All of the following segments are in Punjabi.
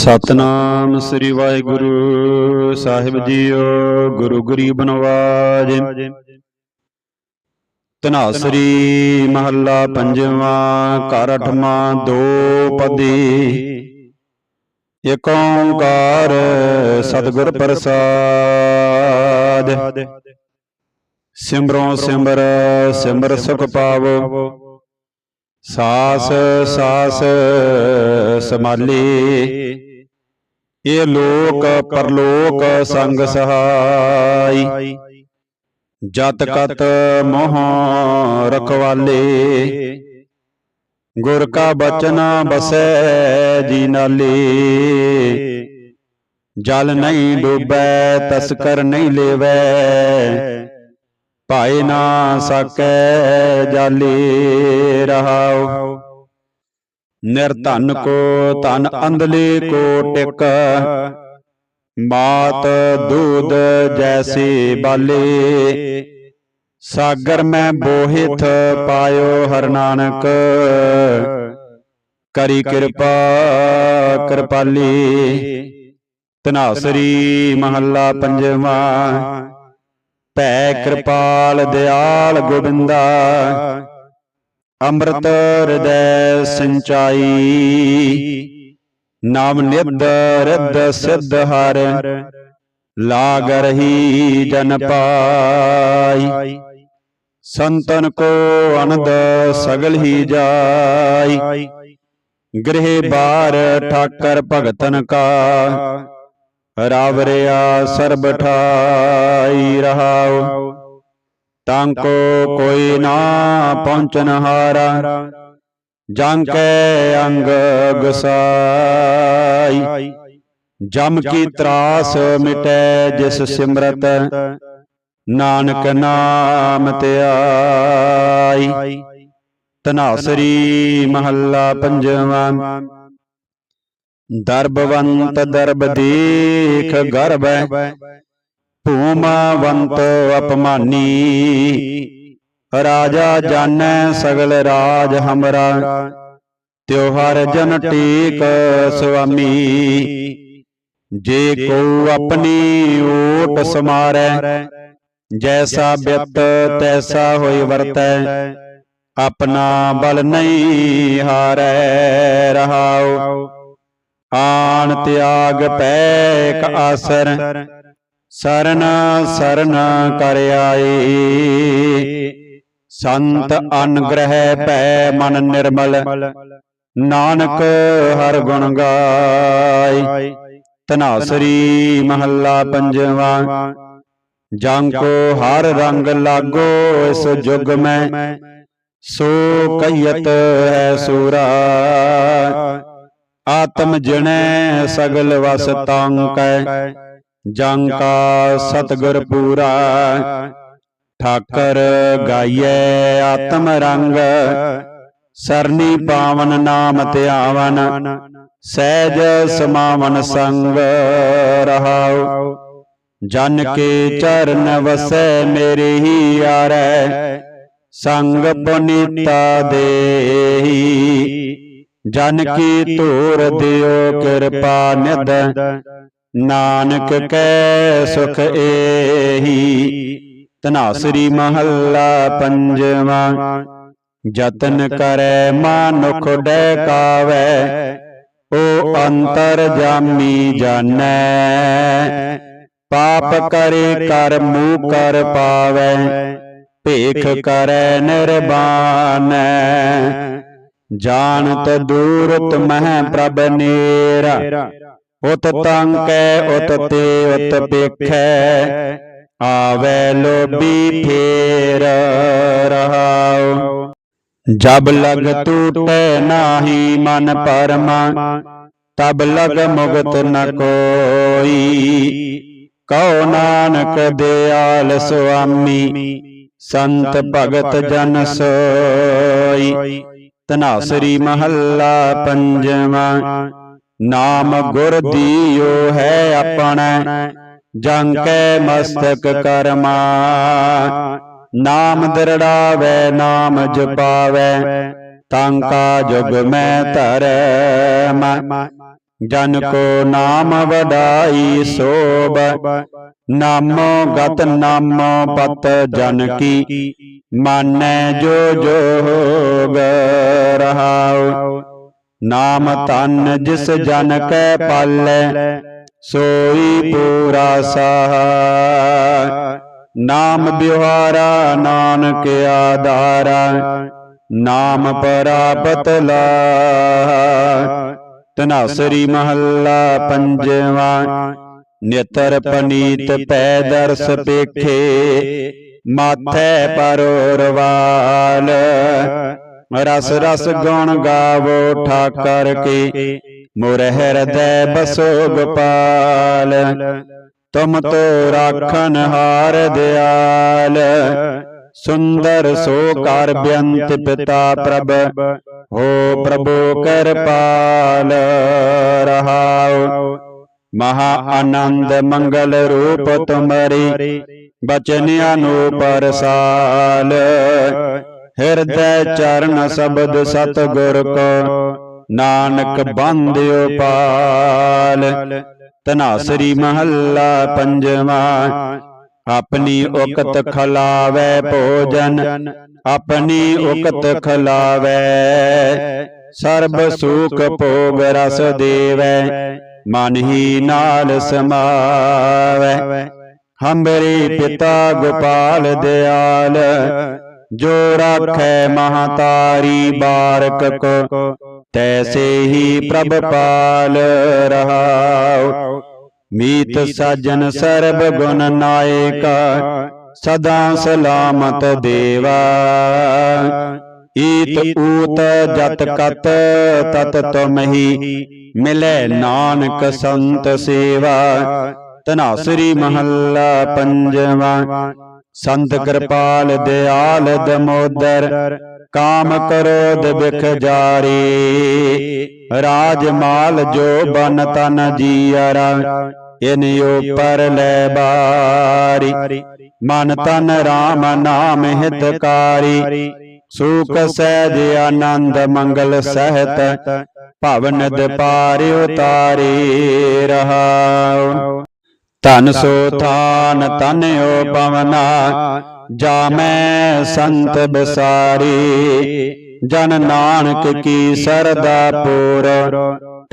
ਸਤਨਾਮ ਸ੍ਰੀ ਵਾਹਿਗੁਰੂ ਸਾਹਿਬ ਜੀਓ, ਗੁਰੂ ਗਰੀਬ ਨਵਾਜ। ਧਨਾਸਰੀ ਮਹੱਲਾ ਪੰਜਵਾਂ, ਘਰ ਅਠਵਾਂ, ਦੋ ਪਦੀ। ਏਕ ਓੰਕਾਰ ਸਤਿਗੁਰ ਪ੍ਰਸਾਦ। ਸਿਮਰੋ ਸਿਮਰ ਸਿਮਰ ਸੁਖ ਪਾਵੋ। ਸਾਸ ਸਾਸ ਸਮਾਲੇ। ਇਹ ਲੋਕ ਪਰਲੋਕ ਸੰਗ ਸਹਾਈ। ਜਤ ਕਤ ਮੋਹ ਰਖਵਾਲੇ। ਗੁਰ ਕਾ ਬਚਨ ਬਸੈ ਜੀ ਨਾਲੇ। ਜਲ ਨਹੀਂ ਡੂਬੈ ਤਸਕਰ ਨਹੀਂ ਲੇਵੈ। ਭਾਏ ਨਾ ਸਕੈ ਜਾਲੇ ਰਹਾਉ ਨਿਰਧਨ ਕੋ ਧਨ ਅੰਧਲੇ ਕੋ ਟਿਕ। ਮਾਤ ਦੂਧ ਜੈਸੇ ਬਾਲੇ। ਸਾਗਰ ਮੈਂ ਬੋਹਿਤ ਪਾਇਓ ਹਰ ਨਾਨਕ। ਕਰੀ ਕਿਰਪਾ, ਕਿਰਪਾਲੀ। ਤਨਾਸਰੀ ਮਹੱਲਾ ਪੰਜਵਾਂ। ਭੈ ਕਿਰਪਾਲ ਦਿਆਲ ਗੋਬਿੰਦਾ। ਅੰਮ੍ਰਿਤ ਹਿਰਦੈ ਸਿੰਚਾਈ। ਨਾਮ ਨਿਧ ਰਿੱਧ ਸਿੱਧ ਹਰ। ਲਾਗ ਰਹੀ ਜਨ ਪਾਈ। ਸੰਤਨ ਕੋ ਅਨੰਦ ਸਗਲ ਹੀ ਜਾਈ। ਗ੍ਰਹਿ ਬਾਰ ਠਾਕਰ ਭਗਤਨ ਕਾ। ਰਾਵਰਿਆ ਸਰਬ ਠਾਈ ਤਾਂਕੋ ਕੋਈ ਨਾ ਪਹੁੰਚਨ ਹਾਰਾ ਜੰ ਕੈ ਅੰਗ ਗਸਾਈ ਜਮ ਕੀ ਤਰਾਸ ਮਿਟੈ ਜਿਸ ਸਿਮਰਤ ਨਾਨਕ ਨਾਮ ਧਿਆਈ ਧਨਾਸਰੀ ਮਹੱਲਾ ਪੰਜਵਾਂ ਦਰਬਵੰਤ ਦਰਬ ਦੇਖ ਗਰਬੈ ਭੂਮਾਵੰਤ ਅਪਮਾਨੀ। ਰਾਜਾ ਜਾਣੈ ਸਗਲ ਰਾਜ ਹਮਰਾ। ਤਿਉਹਾਰ ਜਨ ਟੇਕ ਸੁਆਮੀ। ਜੇ ਕੋ ਆਪਣੀ ਓਟ ਸਮਾਰੈ, ਜੈਸਾ ਬਿਤ ਤੈਸਾ ਹੋਈ ਵਰਤੈ, ਆਪਣਾ ਬਲ ਨਹੀਂ ਹਾਰੈ ਰਹਾਉ। ਆਣ ਤਿਆਗ ਪੈ ਕ ਆਸਰ ਸਰਨ ਸਰਨ ਕਰ ਆਏ ਸੰਤ ਅਨਗ੍ਰਹਿ ਭੈ ਮਨ ਨਿਰਮਲ। ਨਾਨਕ ਹਰ ਗੁਣ ਗਾਏ ਧਨਾਸਰੀ ਮਹੱਲਾ ਪੰਜਵਾਂ। ਜੰ ਕੋ ਹਰ ਰੰਗ ਲਾਗੋ ਇਸ ਜੁਗ ਮੈਂ। ਸੋ ਕਈਤ ਹੈ ਸੂਰਾ। ਆਤਮ ਜਿਣੈ ਸਗਲ ਵਸ ਤਾਂਕੈ ਜੰ ਕਾ ਸਤਗੁਰ ਪੂਰਾ, ਠਾਕਰ ਗਾਈਐ ਆਤਮ ਰੰਗ, ਸਰਨੀ ਪਾਵਨ ਨਾਮ ਧਿਆਵਨ, ਸਹਿਜ ਸਮਾਵਨ ਸੰਗ ਰਹਾਉ। ਜਨ ਕੇ ਚਰਨ ਵਸੈ ਮੇਰੇ ਹੀ ਯਾਰੈ, ਸੰਗ ਪੁਨੀਤਾ ਦੇਹੀ। ਜਨ ਕੀ ਧੂਰ ਦਿਓ ਕਿਰਪਾ ਨਿਧ ਨਾਨਕ ਕੈ ਸੁਖ ਏਹੀ ਤਨਾਸਰੀ ਮਹੱਲਾ ਪੰਜਵਾਂ, ਜਤਨ ਕਰੈ ਮਾਨੁਖ ਡੈ ਕਾਵੈ ਓ ਅੰਤਰ ਜਾਮੀ ਜਾਣੈ, ਪਾਪ ਕਰੇ ਕਰ ਮੂਹ ਕਰ ਪਾਵੈ, ਭੇਖ ਕਰੈ ਨਿਰਬਾਨੈ ਜਾਣਤ ਦੂਰਤ ਮਹਿ ਪ੍ਰਭ ਨੇਰਾ ਉਤ ਤੰਕੈ ਉਤ ਤੇ ਉਤ ਪੇਖੈ ਆਵੈ ਲੋਭੀ ਫੇਰ ਰਹਾਉ। ਜਬ ਲਗ ਟੂਟੈ ਨਾਹੀ ਮਨ ਪਰਮਾ, ਤਬ ਲਗ ਮੁਗਤ ਨ ਕੋਈ। ਕਉ ਨਾਨਕ ਦਿਆਲ ਸੁਆਮੀ, ਸੰਤ ਭਗਤ ਜਨ ਸੋਈ। ਤਨਾਸਰੀ ਮਹੱਲਾ ਪੰਜਵਾਂ ਨਾਮ ਗੁਰ ਦੀਓ ਹੈ ਆਪਣਾ। ਜੰ ਕੈ ਮਸਤਕ ਕਰਮਾ। ਨਾਮ ਦਰੜਾਵੇ ਨਾਮ ਜਪਾਵੇ। ਤਾਂ ਕਾ ਜੁਗ ਮੈਂ ਧਰਮ। ਜਨ ਕੋ ਨਾਮ ਵਡਾਈ ਸੋਭ। ਨਾਮੋ ਗਤ ਨਾਮੋ ਪਤ ਜਨ ਕੀ। ਮਾਨੈ ਜੋ ਜੋਗ ਰਹਾਉ। ਨਾਮ ਤਨ ਜਿਸ ਜਨ ਕੈ ਪਾਲੈ ਸੋਈ ਪੂਰਾ ਸਾਹ। ਨਾਮ ਬਿਹਾਰਾ ਨਾਨਕ ਆਧਾਰਾ ਨਾਮ ਪ੍ਰਾਪਤ ਲਾ। ਤਨਾਸਰੀ ਮਹੱਲਾ ਪੰਜਵਾ ਨਿਤਰ ਪਨੀਤ ਪੈ ਦਰਸ ਪੇਖੇ ਮਾਥੈ ਪਰੋਰਵਾਲ। ਰਸ ਰਸ ਗੁਣ ਗਾਵੋ ਠਾਕਰ ਕੀ। ਮੁਰ ਹਿਰਦੈ ਬਸੋ ਗੋਪਾਲ। ਤੁਮ ਤੋ ਰਾਖਨ ਹਾਰ ਦਿਆਲ। ਸੁੰਦਰ ਸੋ ਕਰ ਬੇਅੰਤ ਪਿਤਾ ਪ੍ਰਭ। ਹੋ ਪ੍ਰਭੂ ਕਰਪਾਲ ਰਹਾਉ ਮਹਾ ਆਨੰਦ ਮੰਗਲ ਰੂਪ ਤੁਮਰੀ। ਬਚਨ ਅਨੂਪਰ ਸਾਲ ਹਿਰਦੈ ਚਰਨ ਸ਼ਬਦ ਸਤਿਗੁਰ ਕੋ। ਨਾਨਕ ਬੰਦਿਓ ਪਾਲ। ਤਨਾਸਰੀ ਮਹੱਲਾ ਪੰਜਵਾ। ਆਪਣੀ ਉਕਤ ਖਲਾਵੇ ਭੋਜਨ। ਆਪਣੀ ਉਕਤ ਖਲਾਵੇ। ਸਰਬ ਸੁਖ ਭੋਗ ਰਸ ਦੇਵੈ। ਮਨ ਹੀ ਨਾਲ ਸਮਾਵੈ। ਹੰਬਰੀ ਪਿਤਾ ਗੋਪਾਲ ਦਿਆਲ। ਜੋ ਰਾਖੈ ਮਹਤਾਰੀ ਬਾਰਕ ਕੋ। ਤੈਸੇ ਹੀ ਪ੍ਰਭ ਪਾਲ ਰਹਾਉ। ਮੀਤ ਸਾਜਨ ਸਰਬ ਗੁਣ ਨਾਇਕਾ ਸਦਾ ਸਲਾਮਤ ਦੇਵਾ। ਈਤ ਊਤ ਜਤ ਕਤ ਤਤ ਤੁਮਹੀ ਮਿਲੇ ਨਾਨਕ ਸੰਤ ਸੇਵਾ। ਤਨਾਸਰੀ ਮਹੱਲਾ ਪੰਜਵਾ। ਸੰਤ ਕਿਰਪਾਲ ਦਿਆਲ ਦਮੋਦਰ ਕਾਮ ਕਰੋਧ ਬਿਖ ਜਾਰੀ। ਰਾਜ ਮਾਲ ਜੋ ਬਨ ਤਨ ਜੀਅਰਾ ਇਨ ਉਪਰ ਲੈ ਬਾਰੀ। ਮਨ ਤਨ RAM ਨਾਮ ਹਿਤਕਾਰੀ ਸੂਖ ਸਹਿਜ ਆਨੰਦ ਮੰਗਲ ਸਹਿਤ ਭਵਨ ਪਾਰ ਉਤਾਰੀ ਰਹਾਉ ਧਨ ਸੋ ਥਾਨ ਤਨਿਓ ਪਵਨਾ ਜਾਮੈ ਸੰਤ ਬਸਾਰੀ। ਜਨ ਨਾਨਕ ਕੀ ਸਰਦਾ ਪੂਰ।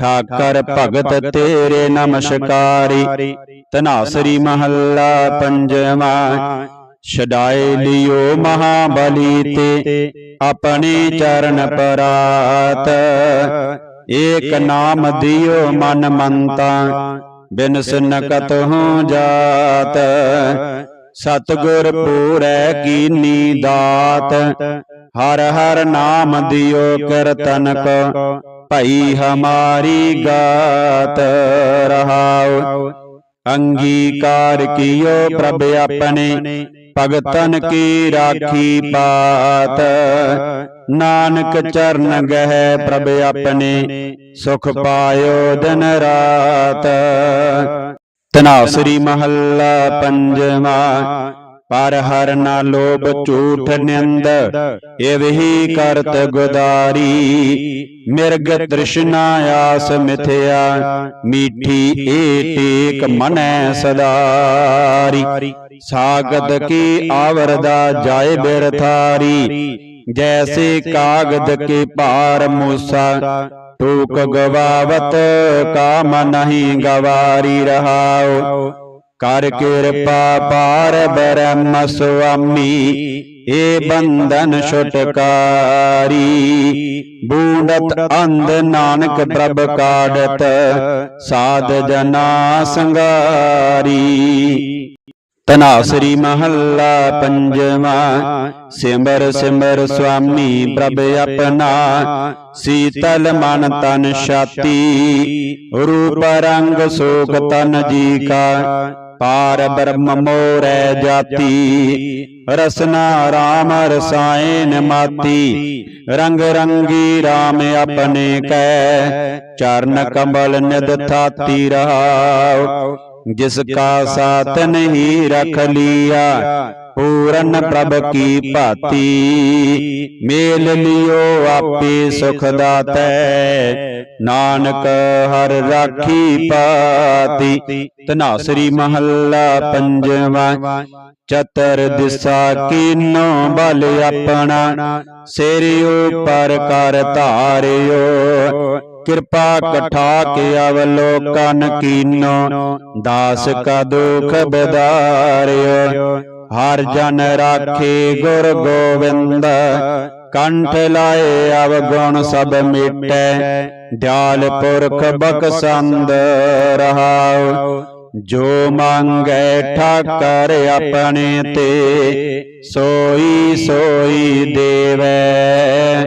ਠਾਕਰ ਭਗਤ ਤੇਰੇ ਨਮਸਕਾਰੀ। ਤਨਾਸਰੀ ਮਹੱਲਾ ਪੰਜਵਾ। ਛਡਾਏ ਲਿਓ ਮਹਾਬਲੀ ਤੇ। ਆਪਣੇ ਚਰਨ ਪਰਾਤ ਏਕ ਨਾਮ ਦਿਓ ਮਨ ਮੰਤਾ। ਬਿਨ ਸਿਨਕਤ ਹੋ ਜਾਤ ਸਤਗੁਰ ਪੂਰੈ ਕੀਨੀ ਦਾਤ ਹਰ ਹਰ ਨਾਮ ਦਿਓ ਕੀਰਤਨ ਕੋ ਭਈ ਹਮਾਰੀ ਗਾਤ ਰਹਾਉ ਅੰਗੀਕਾਰ ਕੀਓ ਪ੍ਰਭ ਆਪਣੇ। ਭਗਤਨ ਕੀ ਰਾਖੀ ਪਾਤ? ਨਾਨਕ ਚਰਨ ਗਹਿ ਪ੍ਰਭ ਆਪਣੇ ਸੁਖ ਪਾਇਓ ਦਿਨ ਰਾਤ। ਤਨਾਸਰੀ ਮਹੱਲਾ ਪੰਜਵਾ। ਪਰ ਹਰ ਨਾ ਲੋਭ ਝੂਠ ਨਿੰਦ ਇਹੀ ਕਰਤ ਗੁਦਾਰੀ। ਮਿਰਗ ਤ੍ਰਿਸ਼ਨਾ ਆਸ ਮਿਥਿਆ, ਮੀਠੀ ਏ ਟੇਕ ਮਨੈ ਸਦਾਰੀ। ਸਾਗਤ ਕੀ ਆਵਰਦਾ ਜਾਏ ਬਿਰਥਾਰੀ, ਜੈਸੇ ਕਾਗਦ ਕੇ ਭਾਰ ਮੂਸਾ। ਟੂਕ ਗਵਾਵਤ ਕਾਮ ਨਹੀਂ ਗਵਾਰੀ ਰਹਾਉ ਕਰ ਕਿਰਪਾ ਪਾਰ ਬ੍ਰਹਮ ਸੁਆਮੀ ਏ ਬੰਧਨ ਛੁਟਕਾਰੀ। ਬੂੰਡਤ ਅੰਧ ਨਾਨਕ ਪ੍ਰਭ ਕਾੜਤ ਸਾਧ ਜਨਾ ਸੰਗਾਰੀ। ਤਨਾਸਰੀ ਮਹੱਲਾ ਪੰਜਵਾ ਸਿਮਰ ਸਿਮਰ ਸੁਆਮੀ ਪ੍ਰਭ ਆਪਣਾ। ਸੀਤਲ ਮਨ ਤਨ ਛਾਤੀ ਰੂਪ ਰੰਗ ਸੋਖ ਤਨ ਜੀ ਕਾ ਪਾਰ ਬ੍ਰਹਮ ਮੋਰੈ ਜਾਤੀ ਰਸਨਾ RAM ਰਸਾਇਨ ਮਾਤੀ ਰੰਗ ਰੰਗੀ RAM ਆਪਣੇ ਕੈ ਚਰਨ ਕਮਲ ਨਿਦ ਥਾਤੀ ਰਹਾਉ ਜਿਸ ਕਾ ਸਾਥ ਨਹੀਂ ਰਖ ਲੀਆ ਪੂਰਨ ਪ੍ਰਭ ਕੀ ਭਾਤੀ। ਮੇਲ ਲਿਓ ਆਪੇ ਸੁਖ ਦਾਤੈ ਨਾਨਕ ਹਰ ਰਾਖੀ ਪਾਤੀ ਤਨਾਸਰੀ ਮਹੱਲਾ ਪੰਜਵਾ। ਚਤਰ ਦਿਸਾ ਕੀਨੋ ਬਲ ਆਪਣਾ। ਸਿਰ ਉਪਰ ਕਰ ਧਾਰਿਓ। ਕਿਰਪਾ ਕਠਾ ਕੇ ਅਵਲੋਕਨ ਕੀਨੋ। ਦਾਸ ਕਾ ਦੁਖ ਬਦਾਰਿਓ। ਹਰ ਜਨ ਰਾਖੇ ਗੁਰ ਗੋਬਿੰਦ। ਕੰਠ ਲਾਏ ਅਵਗੁਣ ਸਭ ਮਿਟੈ। ਦਿਆਲ ਪੁਰਖ ਬਖਸੰਦ ਰਹਾਉ। ਜੋ ਮੰਗੈ ਠਾਕਰ ਆਪਣੇ ਤੇ ਸੋਈ ਸੋਈ ਦੇਵੈ।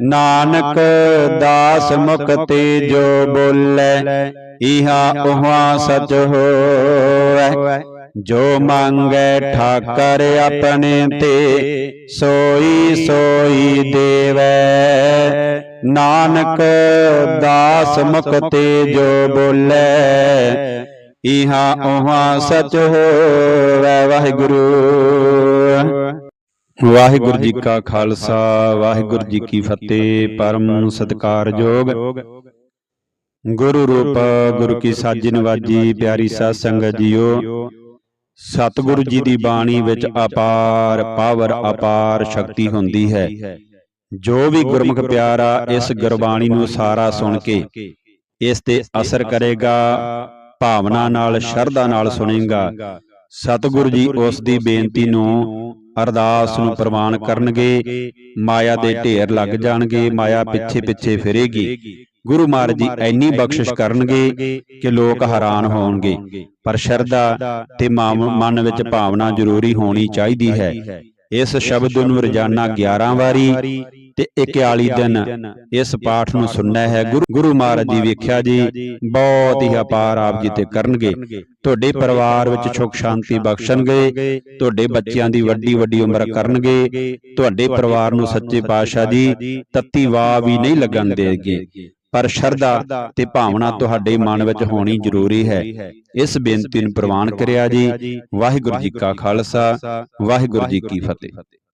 ਨਾਨਕ ਦਾਸ ਮੁਖ ਤੇ ਜੋ ਬੋਲੇ ਇਹਾ ਉਹਾ ਸਚ ਹੋਵੈ। ਜੋ ਮੰਗੈ ਠਾਕਰ ਆਪਣੇ ਤੇ, ਸੋਈ ਸੋਈ ਦੇਵੈ। ਨਾਨਕ ਦਾਸ ਮੁਖ ਤੇ ਜੋ ਬੋਲੇ, ਇਹਾ ਉਹਾ ਸਚ ਹੋਵੈ ਵਾਹਿਗੁਰੂ। ਵਾਹਿਗੁਰੂ ਜੀ ਕਾ ਖਾਲਸਾ, ਵਾਹਿਗੁਰੂ ਜੀ ਕੀ ਫਤਿਹ, ਪਰਮ ਸਤਿਕਾਰਯੋਗ ਗੁਰੂ ਰੂਪ, ਗੁਰੂ ਕੀ ਸਾਜੀ ਨਵਾਜੀ ਪਿਆਰੀ ਸਾਧ ਸੰਗਤ ਜੀਓ। ਸਤਿਗੁਰੂ ਜੀ ਦੀ ਬਾਣੀ ਵਿੱਚ ਅਪਾਰ ਪਾਵਰ ਅਪਾਰ ਸ਼ਕਤੀ ਹੁੰਦੀ ਹੈ। ਜੋ ਵੀ ਗੁਰਮੁਖ ਪਿਆਰਾ ਇਸ ਗੁਰਬਾਣੀ ਨੂੰ ਸਾਰਾ ਸੁਣ ਕੇ ਇਸ ਤੇ ਅਸਰ ਕਰੇਗਾ ਭਾਵਨਾ ਨਾਲ ਸ਼ਰਧਾ ਨਾਲ ਸੁਣੇਗਾ। ਸਤਿਗੁਰੂ ਜੀ ਉਸ ਦੀ ਬੇਨਤੀ ਨੂੰ ਅਰਦਾਸ ਨੂੰ ਪ੍ਰਵਾਨ ਕਰਨਗੇ। ਮਾਇਆ ਦੇ ਢੇਰ ਲੱਗ ਜਾਣਗੇ। ਮਾਇਆ ਪਿੱਛੇ ਪਿੱਛੇ ਫਿਰੇਗੀ। ਗੁਰੂ ਮਹਾਰਾਜ ਜੀ ਐਨੀ ਬਖਸ਼ਿਸ਼ ਕਰਨਗੇ ਕਿ ਲੋਕ ਹੈਰਾਨ ਹੋਣਗੇ। ਪਰ ਸ਼ਰਧਾ ਤੇ ਮਨ ਵਿੱਚ ਭਾਵਨਾ ਜ਼ਰੂਰੀ ਹੋਣੀ ਚਾਹੀਦੀ ਹੈ। ਇਸ ਸ਼ਬਦ ਨੂੰ ਰੋਜ਼ਾਨਾ 11 ਵਾਰੀ ਤੇ 41 ਦਿਨ ਇਸ ਪਾਠ ਨੂੰ ਸੁਣਨਾ ਹੈ। ਗੁਰੂ ਮਹਾਰਾਜ ਜੀ ਵੇਖਿਆ ਜੀ ਬਹੁਤ ਹੀ ਅਪਾਰ ਆਪ ਜੀ ਤੇ ਕਰਨਗੇ। ਤੁਹਾਡੇ ਪਰਿਵਾਰ ਵਿੱਚ ਸੁਖ ਸ਼ਾਂਤੀ ਬਖਸ਼ਣਗੇ। ਤੁਹਾਡੇ ਬੱਚਿਆਂ ਦੀ ਵੱਡੀ ਵੱਡੀ ਉਮਰ ਕਰਨਗੇ। ਤੁਹਾਡੇ ਪਰਿਵਾਰ ਨੂੰ ਸੱਚੇ ਪਾਤਸ਼ਾਹ ਜੀ ਤੱਤੀ ਵਾਹ ਵੀ ਨਹੀਂ ਲੱਗਣ ਦੇਗੇ ਪਰ ਸ਼ਰਧਾ ਤੇ ਭਾਵਨਾ ਤੁਹਾਡੇ ਮਨ ਵਿੱਚ ਹੋਣੀ ਜ਼ਰੂਰੀ ਹੈ। ਇਸ ਬੇਨਤੀ ਨੂੰ ਪ੍ਰਵਾਨ ਕਰਿਆ ਜੀ। ਵਾਹਿਗੁਰੂ ਜੀ ਕਾ ਖਾਲਸਾ। ਵਾਹਿਗੁਰੂ ਜੀ ਕੀ ਫਤਿਹ।